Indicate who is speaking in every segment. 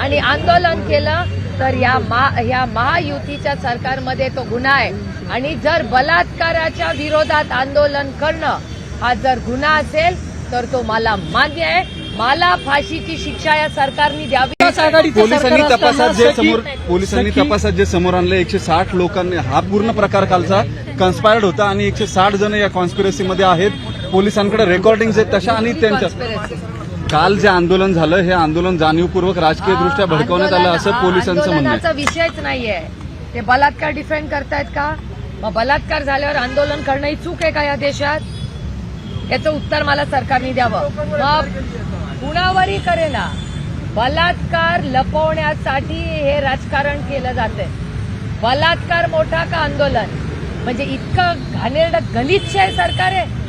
Speaker 1: आणि आंदोलन केलं तर या मा या महायुतीच्या सरकारमध्ये तो गुन्हा आहे. आणि जर बलात्काराच्या विरोधात आंदोलन करणं हा जर गुन्हा असेल तर तो मला मान्य आहे. मला फाशीची शिक्षा या सरकारने द्यावी.
Speaker 2: पोलिसांनी तपासात जे समोर पोलिसांनी तपासात जे समोर आणलं एकशे साठ लोकांनी हा पूर्ण प्रकार कालचा कन्स्पायर्ड होता आणि एकशे साठ जण या कॉन्स्पिरसीमध्ये आहेत. पोलिसांकडे रेकॉर्डिंग आहेत तशा आणि त्यांच्या. काल जे आंदोलन झालं हे आंदोलन जाणीवपूर्वक राजकीय दृष्ट्या भडकवण्यात आलं असं पोलिसांचं म्हणणं
Speaker 1: विषयच नाहीये. ते बलात्कार डिफेंड करतायत का? मग बलात्कार झाल्यावर आंदोलन करणं ही चूक आहे का या देशात? याचं उत्तर मला सरकारने द्यावं. मग कुणावरही करेना बलात्कार लपवण्यासाठी हे राजकारण केलं जातंय. बलात्कार मोठा का आंदोलन? म्हणजे इतकं घाणेरडं गलिच्छ आहे सरकार. आहे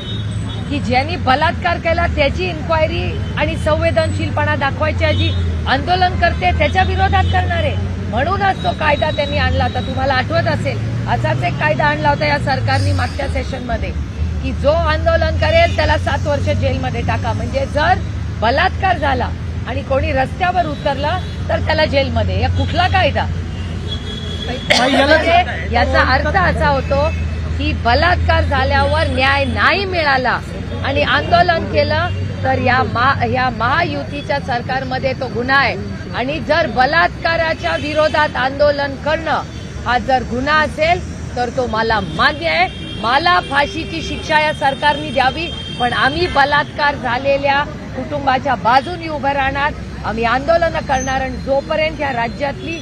Speaker 1: की ज्यांनी बलात्कार केला त्याची इन्क्वायरी आणि संवेदनशीलपणा दाखवायची ऐवजी आंदोलन करते त्याच्या विरोधात करणारे. म्हणूनच तो कायदा त्यांनी आणला. होता तुम्हाला आठवत असेल असाच एक कायदा आणला होता या सरकारने मागच्या सेशनमध्ये की जो आंदोलन करेल त्याला सात वर्ष जेलमध्ये टाका. म्हणजे जर बलात्कार झाला आणि कोणी रस्त्यावर उतरला तर त्याला जेलमध्ये. या कुठला कायदा? म्हणजे याचा अर्थ असा होतो की बलात्कार झाल्यावर न्याय नाही मिळाला. आणि आंदोलन केलं तर या मा या महायुतीच्या सरकारमध्ये तो गुन्हा आहे. आणि जर बलात्काराच्या विरोधात आंदोलन करणं हा जर गुन्हा असेल तर तो मला मान्य आहे. मला फाशीची शिक्षा या सरकारने द्यावी पण आम्ही बलात्कार झालेल्या कुटुंबाच्या बाजूनी उभं राहणार. आम्ही आंदोलनं करणार आणि जोपर्यंत या राज्यातली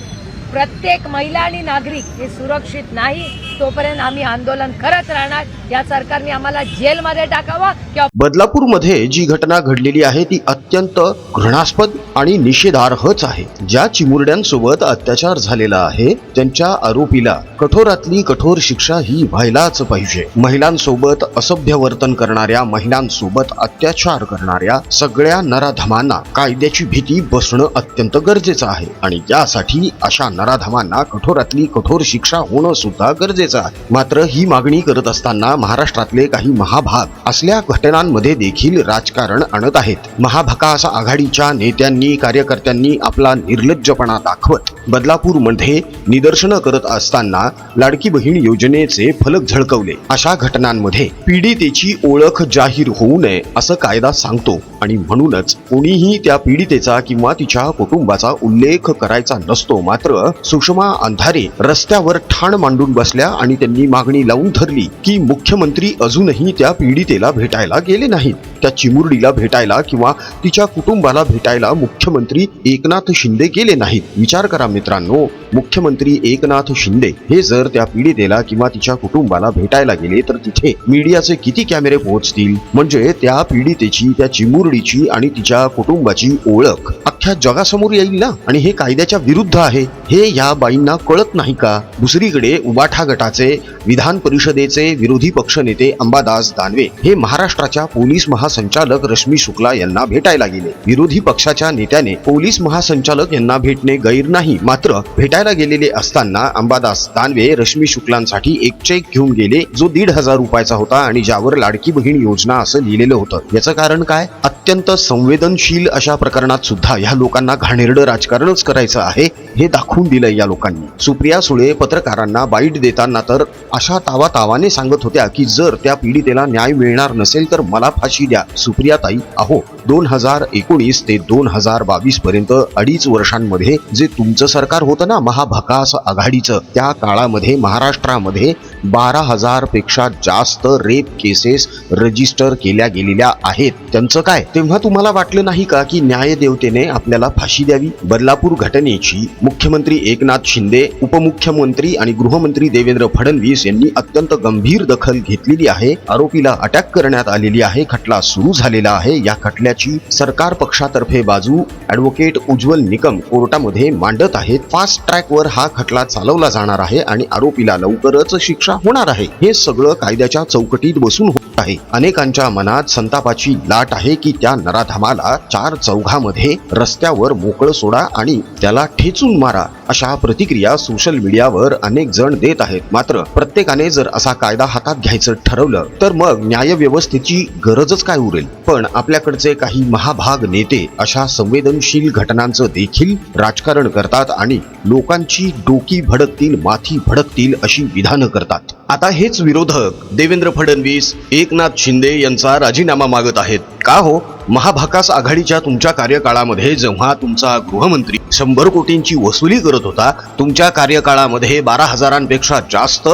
Speaker 1: प्रत्येक महिला आणि नागरिक हे सुरक्षित नाही तोपर्यंत आम्ही आंदोलन करत राहणार. या सरकारने आम्हाला जेलमध्ये टाकावा किंवा
Speaker 3: बदलापूरमध्ये जी घटना घडलेली आहे ती अत्यंत घृणास्पद आणि निषेधार्हच आहे. ज्या चिमुरड्यांसोबत अत्याचार झालेला आहे त्यांच्या आरोपीला कठोरातली कठोर शिक्षा ही व्हायलाच पाहिजे. महिलांसोबत असभ्य वर्तन करणाऱ्या महिलांसोबत अत्याचार करणाऱ्या सगळ्या नराधमांना कायद्याची भीती बसणं अत्यंत गरजेचं आहे. आणि यासाठी अशा नराधमांना कठोरातली कठोर शिक्षा होणं सुद्धा गरजेचं आहे. मात्र ही मागणी करत असताना महाराष्ट्रातले काही महाभाग असल्या घटनांमध्ये देखील राजकारण आणत आहेत. महाभकास आघाडीच्या नेत्यांनी कार्यकर्त्यांनी आपला निर्लज्जपणा दाखवत बदलापूरमध्ये निदर्शनं करत असताना लाडकी बहीण योजनेचे फलक झळकवले. अशा घटनांमध्ये पीडितेची ओळख जाहीर होऊ नये असं कायदा सांगतो आणि म्हणूनच कोणीही त्या पीडितेचा किंवा तिच्या कुटुंबाचा उल्लेख करायचा नसतो. मात्र सुषमा अंधारे रस्त्यावर ठाण मांडून बसल्या आणि त्यांनी मागणी लावून धरली की मुख्यमंत्री अजूनही त्या पीडितेला भेटायला गेले नाहीत. त्या चिमुरडीला भेटायला किंवा तिच्या कुटुंबाला भेटायला मुख्यमंत्री एकनाथ शिंदे केले नाहीत. विचार करा मित्रांनो मुख्यमंत्री एकनाथ शिंदे हे जर त्या पीडितेला किंवा तिच्या कुटुंबाला भेटायला गेले तर तिथे मीडियाचे किती कॅमेरे पोहोचतील? म्हणजे त्या पीडितेची त्या चिमुरडीची आणि तिच्या कुटुंबाची ओळख अख्ख्या जगासमोर येईल ना? आणि हे कायद्याच्या विरुद्ध आहे. हे या बाईंना कळत नाही का? दुसरीकडे उबाठा गटाचे विधान परिषदेचे विरोधी पक्षनेते अंबादास दानवे हे महाराष्ट्राच्या पोलीस महासंचालक रश्मी शुक्ला यांना भेटायला गेले. विरोधी पक्षाच्या नेत्याने पोलीस महासंचालक यांना भेटणे गैर नाही. मात्र भेटायला गेलेले असताना अंबादास दानवे रश्मी शुक्लांसाठी एक चेक घेऊन गेले जो दीड हजार रुपयाचा होता आणि ज्यावर लाडकी बहीण योजना असं लिहिलेलं होतं. याचं कारण काय? अत्यंत संवेदनशील अशा प्रकरणात सुद्धा ह्या लोकांना घाणेरडं राजकारणच करायचं आहे हे दाखवून दिलं या लोकांनी. सुप्रिया सुळे पत्रकारांना बाईट देताना तर अशा तावा तावाने सांगत होत्या की जर त्या पीडितेला न्याय मिळणार नसेल तर मला फाशी द्या. सुप्रियाताई अहो दोन हजार एकोणीस ते दोन हजार बावीस पर्यंत अडीच वर्षांमध्ये जे तुमचं सरकार होतं ना महाभकास आघाडीचं त्या काळामध्ये महाराष्ट्रामध्ये बारा हजारपेक्षा जास्त रेप केसेस रजिस्टर केल्या गेलेल्या आहेत. त्यांचं काय? तेव्हा तुम्हाला वाटलं नाही का की न्यायदेवतेने आपल्याला फाशी द्यावी? बदलापूर घटनेची मुख्यमंत्री एकनाथ शिंदे उपमुख्यमंत्री आणि गृहमंत्री देवेंद्र फडणवीस यांनी अत्यंत गंभीर दखल घेतलेली आहे. आरोपीला अटॅक करण्यात आलेली आहे. खटला सुरू झालेला आहे. या खटल्याची सरकार पक्षातर्फे बाजू ऍडव्होकेट उज्ज्वल निकम कोर्टामध्ये मांडत आहेत. फास्ट ट्रॅकवर हा खटला चालवला जाणार आहे आणि आरोपीला लवकरच शिक्षा होणार आहे. हे सगळं कायद्याच्या चौकटीत बसून होत आहे. अनेकांच्या मनात संतापाची लाट आहे की त्या नराधमाला चार चौघामध्ये रस्त्यावर मोकळं सोडा आणि त्याला ठेचून मारा. अशा प्रतिक्रिया सोशल मीडियावर अनेक जण देत आहेत. मात्र प्रत्येकाने जर असा कायदा हातात घ्यायचं ठरवलं तर मग न्यायव्यवस्थेची गरजच काय उरेल? पण आपल्याकडचे काही महाभाग नेते अशा संवेदनशील घटनांचं देखील राजकारण करतात आणि लोकांची डोकी भडकतील माथी भडकतील अशी विधानं करतात. आता हेच विरोधक देवेंद्र फडणवीस एकनाथ शिंदे यांचा राजीनामा मागत आहेत. का हो? महाभाकास आघाडीच्या तुमच्या कार्यकाळामध्ये जेव्हा तुमचा गृहमंत्री शंभर कोटींची वसुली करत होता. तुमच्या कार्यकाळामध्ये बारा हजारांपेक्षा जास्त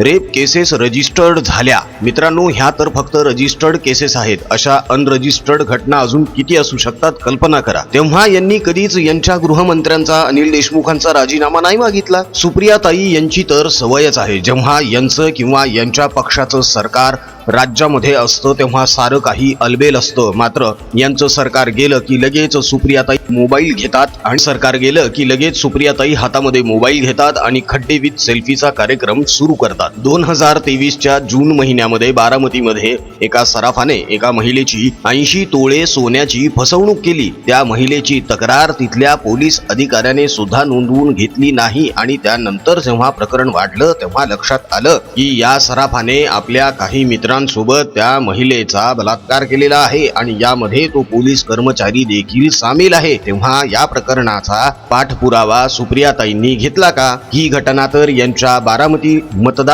Speaker 3: रेप केसेस रजिस्टर्ड झाल्या. मित्रांनो ह्या तर फक्त रजिस्टर्ड केसेस आहेत. अशा अनरजिस्टर्ड घटना अजून किती असू शकतात कल्पना करा. तेव्हा यांनी कधीच यांच्या गृहमंत्र्यांचा अनिल देशमुखांचा राजीनामा नाही मागितला. सुप्रिया ताई यांची तर सवयच आहे. जेव्हा यांचं किंवा यांच्या पक्षाचं सरकार राज्यामध्ये असतं तेव्हा सारं काही अलबेल असतं. मात्र यांचं सरकार गेलं की लगेच सुप्रियाताई मोबाईल घेतात आणि सरकार गेलं की लगेच सुप्रियाताई हातामध्ये मोबाईल घेतात आणि खड्डे विथ सेल्फीचा कार्यक्रम सुरू करतात. दोन हजार तेवीसच्या जून महिन्यामध्ये बारामतीमध्ये एका सराफाने एका महिलेची ऐंशी तोळे सोन्याची फसवणूक केली. त्या महिलेची तक्रार तिथल्या पोलीस अधिकाऱ्याने सुद्धा नोंदवून घेतली नाही आणि त्यानंतर जेव्हा प्रकरण वाढलं तेव्हा लक्षात आलं की या सराफाने आपल्या काही मित्रांसोबत त्या महिलेचा बलात्कार केलेला आहे आणि यामध्ये तो पोलीस कर्मचारी देखील सामील आहे. तेव्हा या प्रकरणाचा पाठपुरावा सुप्रियाताईंनी घेतला का? ही घटना तर यांच्या बारामती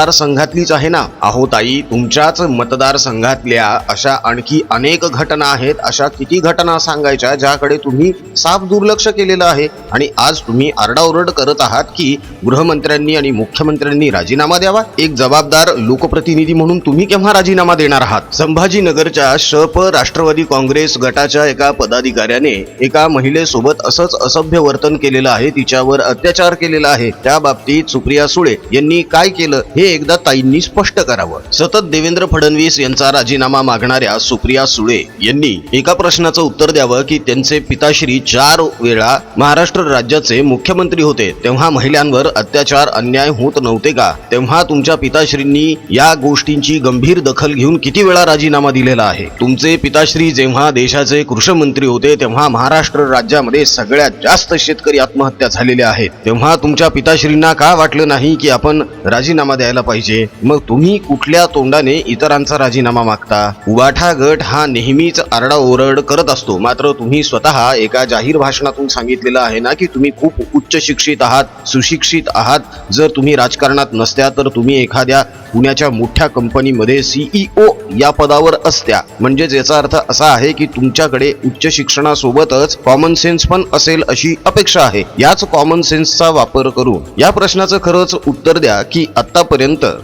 Speaker 3: मतदारसंघातलीच आहे ना? अहो ताई तुमच्याच मतदारसंघातल्या अशा आणखी अनेक घटना आहेत. अशा किती घटना सांगायच्या ज्याकडे तुम्ही साफ दुर्लक्ष केलेलं आहे? आणि आज तुम्ही आरडाओरड करत आहात की गृहमंत्र्यांनी आणि मुख्यमंत्र्यांनी राजीनामा द्यावा? एक जबाबदार लोकप्रतिनिधी म्हणून तुम्ही केव्हा राजीनामा देणार आहात? संभाजीनगरच्या शप राष्ट्रवादी काँग्रेस गटाच्या एका पदाधिकाऱ्याने एका महिलेसोबत असंच असभ्य वर्तन केलेलं आहे. तिच्यावर अत्याचार केलेला आहे. त्या बाबतीत सुप्रिया सुळे यांनी काय केलं? हे एकदा ताईंनी स्पष्ट करावं. सतत देवेंद्र फडणवीस यांचा राजीनामा मागणाऱ्या सुप्रिया सुळे यांनी एका प्रश्नाचं उत्तर द्यावं की त्यांचे पिताश्री चार वेळा महाराष्ट्र राज्याचे मुख्यमंत्री होते तेव्हा महिलांवर अत्याचार अन्याय होत नव्हते का? तेव्हा तुमच्या पिताश्रींनी या गोष्टींची गंभीर दखल घेऊन किती वेळा राजीनामा दिलेला आहे? तुमचे पिताश्री जेव्हा देशाचे कृषी मंत्री होते तेव्हा महाराष्ट्र राज्यामध्ये सगळ्यात जास्त शेतकरी आत्महत्या झालेल्या आहेत. तेव्हा तुमच्या पिताश्रींना का वाटलं नाही की आपण राजीनामा द्यायला पाहिजे. मग तुम्ही कुठल्या तोंडाने इतरांचा राजीनामा मागता? उबाठा गट हा नेहमीच आरडाओरड करत असतो. मात्र तुम्ही स्वतः एका जाहीर भाषणातून सांगितलेलं आहे ना की तुम्ही खूप उच्च शिक्षित आहात सुशिक्षित आहात. जर तुम्ही राजकारणात नसत्या तर तुम्ही एखाद्या पुण्याच्या मोठ्या कंपनीमध्ये सीईओ या पदावर असत्या. म्हणजेच याचा अर्थ असा आहे की तुमच्याकडे उच्च शिक्षणासोबतच कॉमन सेन्स पण असेल अशी अपेक्षा आहे. याच कॉमन सेन्सचा वापर करून या प्रश्नाचं खरंच उत्तर द्या की आतापर्यंत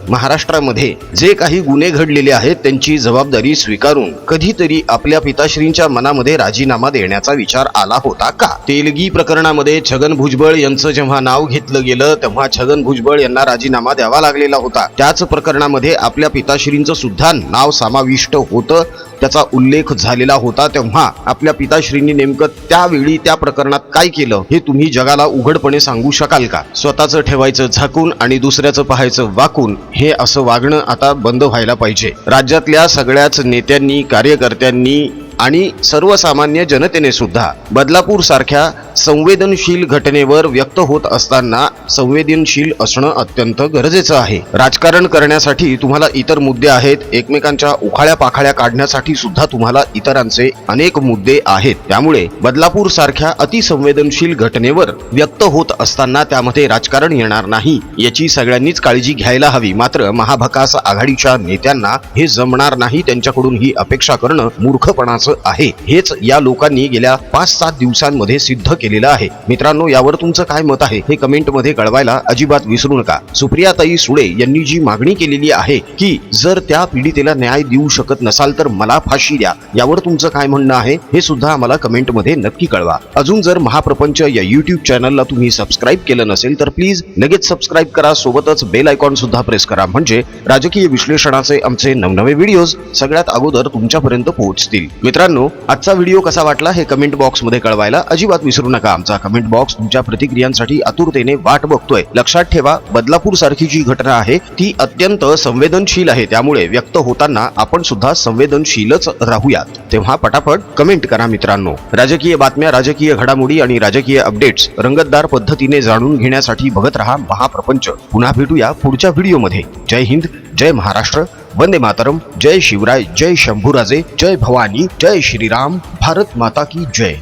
Speaker 3: महाराष्ट्रामध्ये जे काही गुन्हे घडलेले आहेत त्यांची जबाबदारी स्वीकारून कधीतरी आपल्या पिताश्रींच्या मनामध्ये राजीनामा देण्याचा विचार आला होता का? तेलगी प्रकरणामध्ये छगन भुजबळ यांचं जेव्हा नाव घेतलं गेलं तेव्हा छगन भुजबळ यांना राजीनामा द्यावा लागलेला होता. त्याच प्रकरणामध्ये आपल्या पिताश्रींचं सुद्धा नाव समाविष्ट होतं त्याचा उल्लेख झालेला होता. तेव्हा आपल्या पिताश्रींनी नेमकं त्यावेळी त्या प्रकरणात काय केलं हे तुम्ही जगाला उघडपणे सांगू शकाल का? स्वतःचं ठेवायचं झाकून आणि दुसऱ्याचं पाहायचं वाकून हे असं वागणं आता बंद व्हायला पाहिजे. राज्यातल्या सगळ्याच नेत्यांनी कार्यकर्त्यांनी आणि सर्वसामान्य जनतेने सुद्धा बदलापूर सारख्या संवेदनशील घटनेवर व्यक्त होत असताना संवेदनशील असणं अत्यंत गरजेचं आहे. राजकारण करण्यासाठी तुम्हाला इतर मुद्दे आहेत. एकमेकांच्या उखाळ्या पाखाळ्या काढण्यासाठी सुद्धा तुम्हाला इतरांचे अनेक मुद्दे आहेत. त्यामुळे बदलापूर सारख्या अतिसंवेदनशील घटनेवर व्यक्त होत असताना त्यामध्ये राजकारण येणार नाही याची सगळ्यांनीच काळजी घ्यायला हवी. मात्र महाभकास आघाडीच्या नेत्यांना हे जमणार नाही. त्यांच्याकडून ही अपेक्षा करणं मूर्खपणाचं आहे. हेच या लोकांनी गेल्या पाच सात दिवसांमध्ये सिद्ध केलेलं आहे. मित्रांनो यावर तुमचं काय मत आहे हे कमेंटमध्ये कळवायला अजिबात विसरू नका. सुप्रियाताई सुळे यांनी जी मागणी केलेली आहे की जर त्या पीडितेला न्याय देऊ शकत नसाल तर मला फाशी द्या. यावर तुमचं काय म्हणणं आहे हे सुद्धा आम्हाला कमेंटमध्ये नक्की कळवा. अजून जर महाप्रपंच या युट्यूब चॅनलला तुम्ही सबस्क्राईब केलं नसेल तर प्लीज लगेच सबस्क्राईब करा. सोबतच बेल आयकॉन सुद्धा प्रेस करा. म्हणजे राजकीय विश्लेषणाचे आमचे नवनवे व्हिडिओज सगळ्यात अगोदर तुमच्यापर्यंत पोहोचतील. मित्र मित्रांनो आजचा व्हिडिओ कसा वाटला हे कमेंट बॉक्समध्ये कळवायला अजिबात विसरू नका. आमचा कमेंट बॉक्स तुमच्या प्रतिक्रियांसाठी आतुरतेने वाट बघतोय. लक्षात ठेवा बदलापूर सारखी जी घटना आहे ती अत्यंत संवेदनशील आहे. त्यामुळे व्यक्त होताना आपण सुद्धा संवेदनशीलच राहूयात. तेव्हा पटापट कमेंट करा मित्रांनो. राजकीय बातम्या राजकीय घडामोडी आणि राजकीय अपडेट्स रंगतदार पद्धतीने जाणून घेण्यासाठी बघत रहा महाप्रपंच. पुन्हा भेटूया पुढच्या व्हिडिओमध्ये. जय हिंद जय महाराष्ट्र. वंदे मातरम जय शिवराय जय शंभूराजे जय भवानी जय श्रीराम भारत माता की जय।